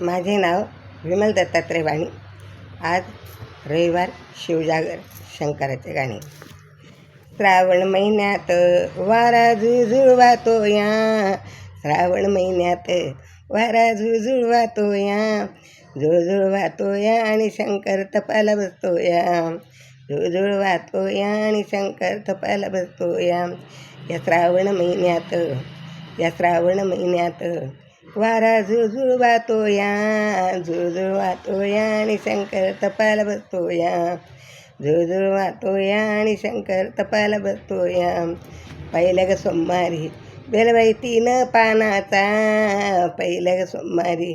माझे नाव विमल दत्तात्रय वाणी. आज रविवार शिवजागर शंकराचे गाणे. श्रावण महिन्यात वारा झुळझुळवातो या श्रावण महिन्यात वारा झुळझुळवातो या झुळझुळवातो या आणि शंकर तपाला बसतो या झुळझुळवातो या आणि शंकर तपाला बसतो या या श्रावण महिन्यात या श्रावण महिन्यात वारा झुळझुळवातो या झुळझुळवातो या आणि शंकर तपायला बसतो या झुळझुळवातो या आणि शंकर तपायला बसतो या पहिल्या ग सोमवारी बेलबाई तीन पानाचा पहिल्या ग सोमवारी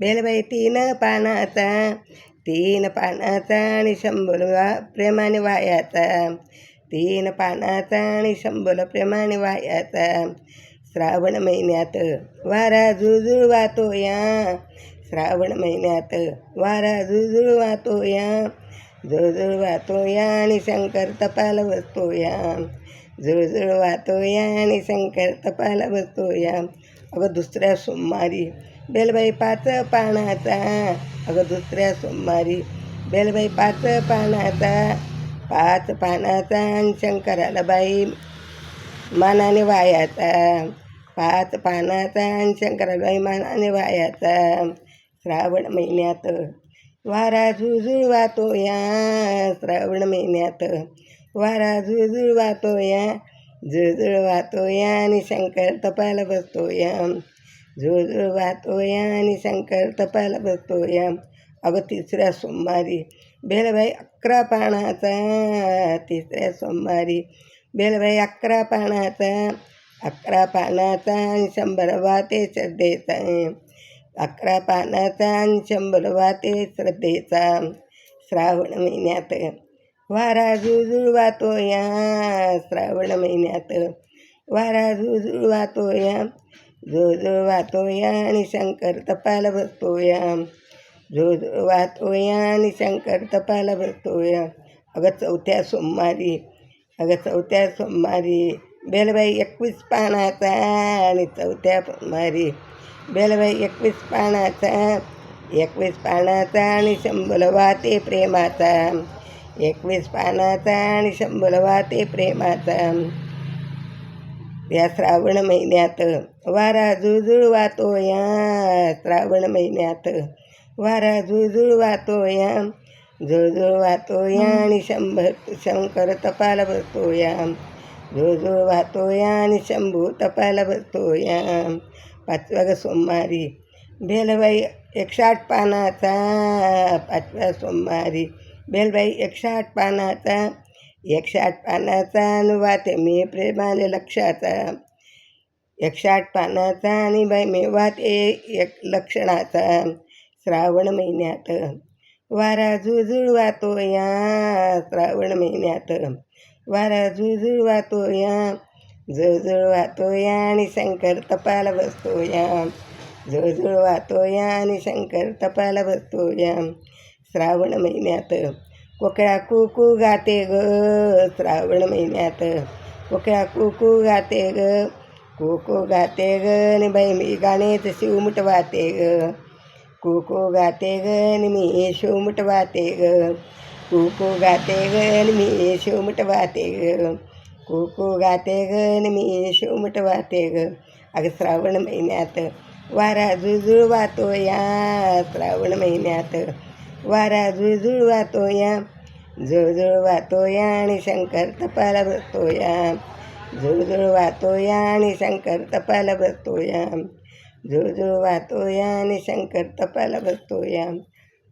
बेलबाई तीन पानाचा तीन पानाचा आणि शंभर वा प्रेमाने वायाचा तीन पानाचा आणि शंभर प्रेमाने वायाचा. श्रावण महिन्यात वारा झुळझुळ वाहतो या. श्रावण महिन्यात वारा झुळझुळ वाहतो या. झुळझुळ वाहतो या आणि शंकर तपाला बसतो या. झुळझुळ वाहतो या आणि शंकर तपाला बसतो या. अगं दुसऱ्या सोमवारी बेलबाई पाच पानाचा. अगं दुसऱ्या सोमवारी बेलबाई पाच पानाचा. पाच पानाचा आणि शंकराला बाई मानाने वायाचा. पाच पानाचा आणि शंकराबाई मानाने वायाचा. श्रावण महिन्यात वारा झुळझुळवातो या श्रावण महिन्यात वारा झुळझुळ या झुळझुळ वाहतो या आणि शंकर तपायला बसतो या झुळझुळ वाहतो या आणि शंकर तपायला बसतो या अगं तिसऱ्या सोमवारी बेलबाई अकरा पानाचा. तिसऱ्या सोमवारी बेलबाई अकरा पानाचा. अकरा पानाचा आणि शंभर वाते श्रद्धेचा अकरा पानाचा आणि शंभर वाते श्रद्धेचा श्रावण महिन्यात। वारा झुळझुळ वाहतो या श्रावण महिन्यात। वारा झुळझुळ वाहतो या झुळझुळ वाहतो या आणि शंकर तपाला बसतो या झुळझुळ वाहतो या आणि शंकर तपाला बसतो या अगं चौथ्या सोमवारी। अगं चौथ्या सोमवारी। बेलबाई एकवीस पानाचा आणि चौथ्या मारी. बेलबाई एकवीस पानाचा एकवीस पानाचा आणि शंभर ते प्रेमाचा. एकवीस पानाचा आणि शंभर ते प्रेमाचा. या श्रावण महिन्यात वारा जुळजुळ वाहतो या श्रावण महिन्यात वारा जुळजुळ वाहतो या जुळजुळ वाहतो या आणि शंभर शंकर तपाला बसतो या झुळझुळ वाहतो या आणि शंभू तपायला बसतो या पाचव्या ग सोमवारी. भेलबाई एकशे आठ पानाचा पाचव्या सोमवारी. भेलबाई एकशे आठ पानाचा. एकशे आठ पानाचा अनुवाद मी प्रेमाने लक्षाचा. एकशे आठ पानाचा आणि बाई मेवात वाते एक लक्षणाचा. श्रावण महिन्यात. वारा झुळझुळ वाहतो या श्रावण महिन्यात. वारा झुळझुळ वाहतो या झुळझुळ वाहतो या आणि शंकर तपायला बसतो या झुळझुळ वाहतो या आणि शंकर तपायला बसतो या श्रावण महिन्यात कोकळा कुकू गाते ग श्रावण महिन्यात कोकळा कुकू गाते ग कुकू गाते ग आणि बाई मी गाणेच शिवमुट वाहते ग. कुकू गाते ग आणि मी शिवमुट वाहते ग. कुकू गाते गण मी शिवमुठ वाहते ग. कुकू गाते ग मी शिवमुठ वाहते ग. अगं श्रावण महिन्यात वारा जुळजुळ वाहतो या श्रावण महिन्यात वारा जुळजुळ वाहतो या झुळझुळ वाहतो या आणि शंकर तपाला बसतो या झुळझुळ या आणि शंकर तपाला बसतो या झुळझुळ या आणि शंकर तपाला बसतो या